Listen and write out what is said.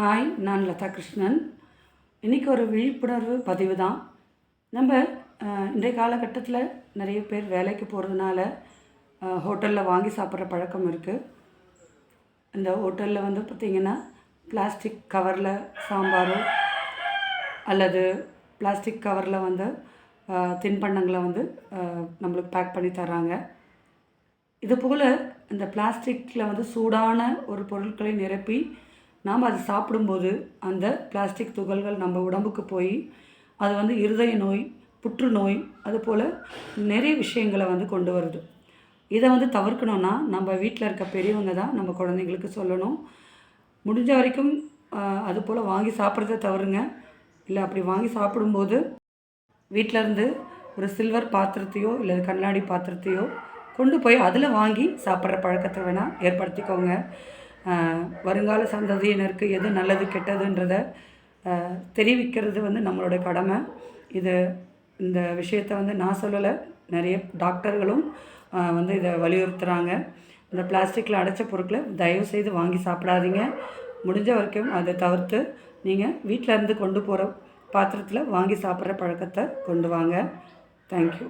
Hi நான் லதா கிருஷ்ணன் இன்றைக்கி ஒரு விழிப்புணர்வு பதிவு தான் நம்ம இன்றைய காலகட்டத்தில் நிறைய பேர் வேலைக்கு போகிறதுனால ஹோட்டலில் வாங்கி சாப்பிட்ற பழக்கம் இருக்குது இந்த ஹோட்டலில் வந்து பார்த்திங்கன்னா பிளாஸ்டிக் கவரில் சாம்பாரோ அல்லது பிளாஸ்டிக் கவரில் வந்து தின்பண்டங்களை வந்து நம்மளுக்கு பேக் பண்ணி தராங்க இது போல் இந்த பிளாஸ்டிக்கில் வந்து சூடான ஒரு பொருட்களை நிரப்பி நாம் அதை சாப்பிடும்போது அந்த பிளாஸ்டிக் துகள்கள் நம்ம உடம்புக்கு போய் அது வந்து இருதய நோய் புற்றுநோய் அதுபோல் நிறைய விஷயங்களை வந்து கொண்டு வருது. இதை வந்து தவிர்க்கணும்னா நம்ம வீட்டில் இருக்க பெரியவங்க தான் நம்ம குழந்தைங்களுக்கு சொல்லணும். முடிஞ்ச வரைக்கும் அதுபோல் அது போல் வாங்கி சாப்பிட்றத தவறுங்க இல்லை அப்படி வாங்கி சாப்பிடும்போது வீட்டில் இருந்து ஒரு சில்வர் பாத்திரத்தையோ இல்லை கண்ணாடி பாத்திரத்தையோ கொண்டு போய் அதில் வாங்கி சாப்பிட்ற பழக்கத்தை வேணால் ஏற்படுத்திக்கோங்க. வருங்கால சந்ததியினருக்கு எது நல்லது கெட்டதுன்றத தெரிவிக்கிறது வந்து நம்மளோட கடமை. இது இந்த விஷயத்தை வந்து நான் சொல்லலை. நிறைய டாக்டர்களும் வந்து இதை வலியுறுத்துகிறாங்க இந்த பிளாஸ்டிக்கில் அடைச்ச பொருட்களை தயவு செய்து வாங்கி சாப்பிடாதீங்க. முடிஞ்ச வரைக்கும் அதை தவிர்த்து நீங்கள் வீட்டில் இருந்து கொண்டு போகிற பாத்திரத்தில் வாங்கி சாப்பிட்ற பழக்கத்தை கொண்டு வாங்க. தேங்க்யூ